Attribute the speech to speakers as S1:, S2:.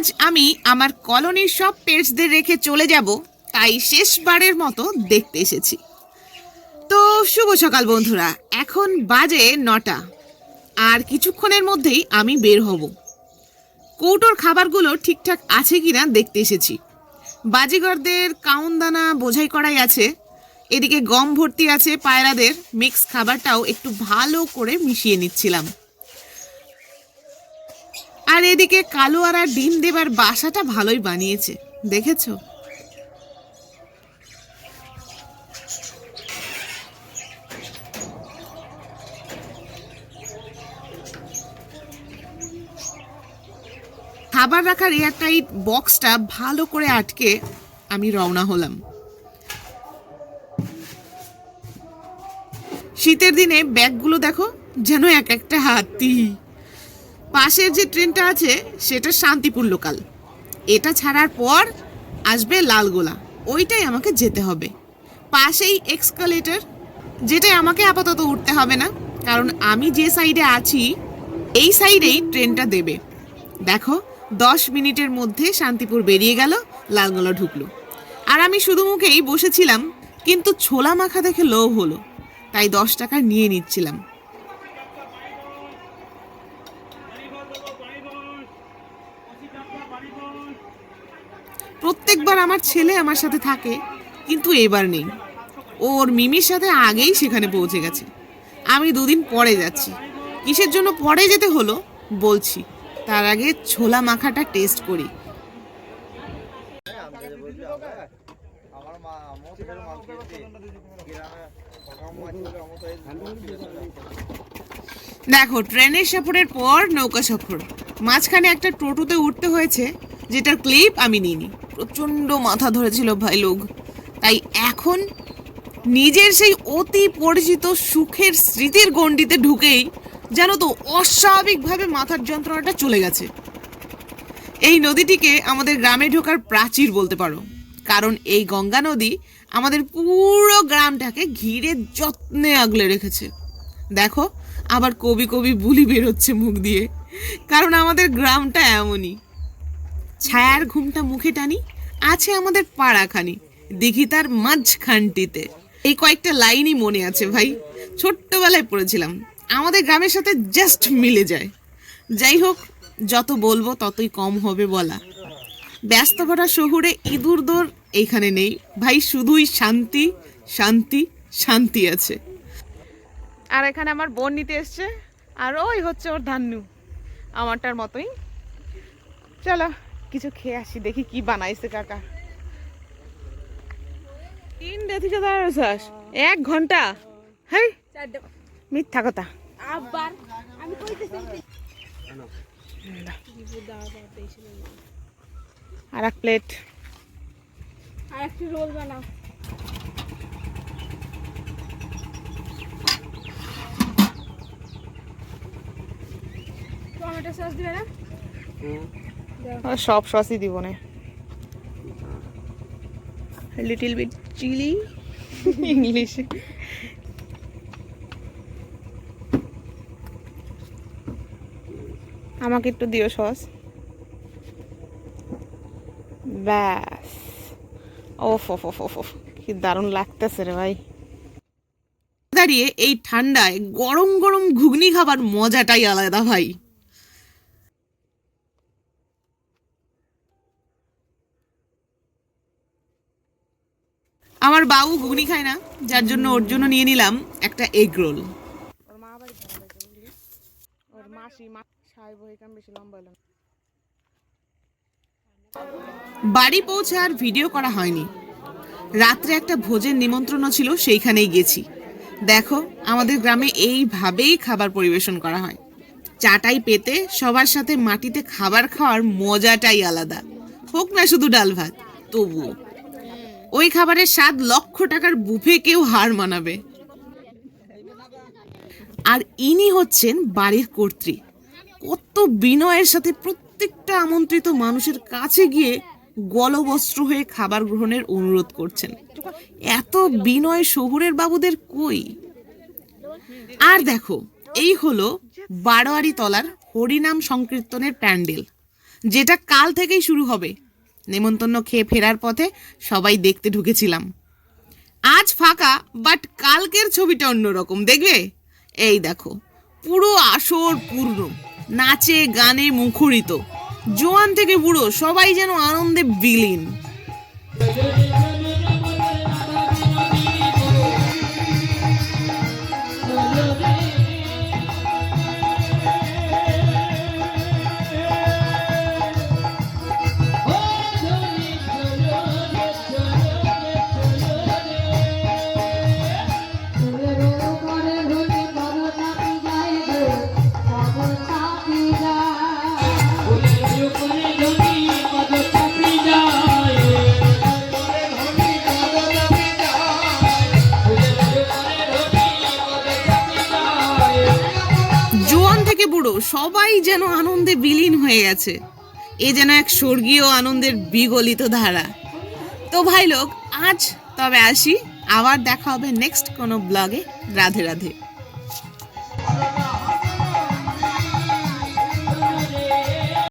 S1: আজ আমি আমার কলোনির সব পেটসদের রেখে চলে যাব, তাই শেষবারের মতো দেখতে এসেছি। তো শুভ সকাল বন্ধুরা, এখন বাজে নটা। আর কিছুক্ষণের মধ্যেই আমি বের হব। কৌটোর খাবারগুলো ঠিকঠাক আছে কিনা দেখতে এসেছি। বাজিগরদের কাউনদানা বোঝাই করাই আছে। এদিকে গম ভর্তি আছে পায়রাদের, মিক্স খাবারটাও একটু ভালো করে মিশিয়ে নিচ্ছিলাম। আর এদিকে কালো আর ডিম দেবার বাসাটা ভালোই বানিয়েছে, দেখেছ? খাবার রাখার এয়ারটাইট বক্সটা ভালো করে আটকে আমি রওনা হলাম। শীতের দিনে ব্যাগগুলো দেখো, যেন এক একটা হাতি। পাশের যে ট্রেনটা আছে, সেটা শান্তিপুর লোকাল এটা ছাড়ার পর আসবে লালগোলা। ওইটাই আমাকে যেতে হবে। পাশেই এক্সকালেটর যেটাই আমাকে আপাতত উঠতে হবে না। কারণ আমি যে সাইডে আছি, এই সাইডেই ট্রেনটা দেবে। দেখো, দশ মিনিটের মধ্যে শান্তিপুর বেরিয়ে গেল, লালগোলা ঢুকলো। আর আমি শুধু মুখেই বসেছিলাম, কিন্তু ছোলা মাখা দেখে লোভ হলো। তাই দশ টাকা নিয়ে নিচ্ছিলাম। আমার ছেলে আমার সাথে থাকে, কিন্তু এবার নেই। ওর মিমির সাথে আগেই সেখানে পৌঁছে গেছে। আমি দুদিন পরে যাচ্ছি। কিসের জন্য পরে যেতে হলো? বলছি, তার আগে ছোলা মাখাটা টেস্ট করি। দেখো, ট্রেনের সফরের পর নৌকা সফর। মাঝখানে একটা টোটোতে উঠতে হয়েছে, যেটার ক্লিপ আমি নিইনি। প্রচণ্ড মাথা ধরেছিল ভাই লোক। তাই এখন নিজের সেই অতি পরিচিত সুখের স্মৃতির গণ্ডিতে ঢুকেই যেন তো অস্বাভাবিকভাবে মাথার যন্ত্রণাটা চলে গেছে। এই নদীটিকে আমাদের গ্রামে ঢোকার প্রাচীর বলতে পারো। কারণ এই গঙ্গা নদী আমাদের পুরো গ্রামটাকে ঘিরে যত্নে আগলে রেখেছে। দেখো, আবার কবি কবি বুলি বেরোচ্ছে মুখ দিয়ে। কারণ আমাদের গ্রামটা এমনই। ছায়ার ঘুমটা মুখে টানি আছে আমাদের পাড়াখানি দেখি তার মাঝখানটিতে। এই কয়েকটা লাইনই মনে আছে ভাই। ছোট্টবেলায় পড়েছিলাম। আমাদের গ্রামের সাথে জাস্ট মিলে যায়। যাই হোক, যত বলব ততই কম হবে বলা। ব্যস্ত ভরা শহুরে ইঁদুর দৌড় এইখানে নেই। ভাই, শুধুই শান্তি শান্তি শান্তি আছে। আর এখানে আমার বোন নিতে এসছে। আর ওই হচ্ছে ওর ধান্নু। আমারটার মতোই। চলো। কিছু খেয়ে আসি দেখি কি বানাইছে কাকা। তিনটে থেকে দাঁড়াস এক ঘণ্টা? হ্যাঁ মিথ্যা কথা।
S2: আবার আমি কইতেছি।
S1: আর এক প্লেট।
S2: আর একটু রোল বানাও। টমেটো সস দিবে না?
S1: সব সসই দিব না। Little bit chilli. ইংলিশে। আমাকে একটু দিও সস। ব্যাস। ওফ ওফ ওফ ওফ ওফ, কি দারুণ লাগতেছে রে ভাই। দাঁড়িয়ে এই ঠান্ডায় গরম গরম ঘুগনি খাবার মজাটাই আলাদা ভাই। আমার বাবু ঘুগনি খায় না যার জন্য ওর জন্য নিয়ে নিলাম একটা এগ রোল ওর মা বাড়ি ওর মাসি মা সাহেব বেশি লম্বা বাড়ি পৌঁছে আর ভিডিও করা হয়নি। রাত্রে একটা ভোজের নিমন্ত্রণও ছিল সেইখানেই গেছি। দেখো আমাদের গ্রামে এইভাবেই খাবার পরিবেশন করা হয়। চাটাই পেতে সবার সাথে মাটিতে খাবার খাওয়ার মজাটাই আলাদা। হোক না শুধু ডাল ভাত তবুও। ওই খাবারের স্বাদ লক্ষ টাকার বুফে কেউ হার মানাবে। আর ইনি হচ্ছেন বাড়ির কর্ত্রী। কত বিনয়ের সাথে প্রত্যেকটা আমন্ত্রিত মানুষের কাছে গিয়ে গলবস্ত্র হয়ে খাবার গ্রহণের অনুরোধ করছেন। এত বিনয় শহুরের বাবুদের কই? আর দেখো, এই হলো বারোয়ারি তলার হরিনাম সংকীর্তনের প্যান্ডেল, যেটা কাল থেকেই শুরু হবে। নেমন্তন্ন খেয়ে ফেরার পথে সবাই দেখতে ঢুকেছিলাম। আজ ফাঁকা বাট কালকের ছবিটা অন্যরকম, দেখবে? এই দেখো, পুরো আসর পূর্ণ, নাচে, গানে মুখরিত। জোয়ান থেকে বুড়ো, সবাই যেন আনন্দে বিলীন। থেকে বুড়ো, সবাই যেন আনন্দে বিলীন হয়ে গেছে। এ যেন এক স্বর্গীয় আনন্দের বিগলিত ধারা। তো ভাই লোক, আজ তবে আসি, আবার দেখা হবে নেক্সট কোনো ব্লগে রাধে রাধে।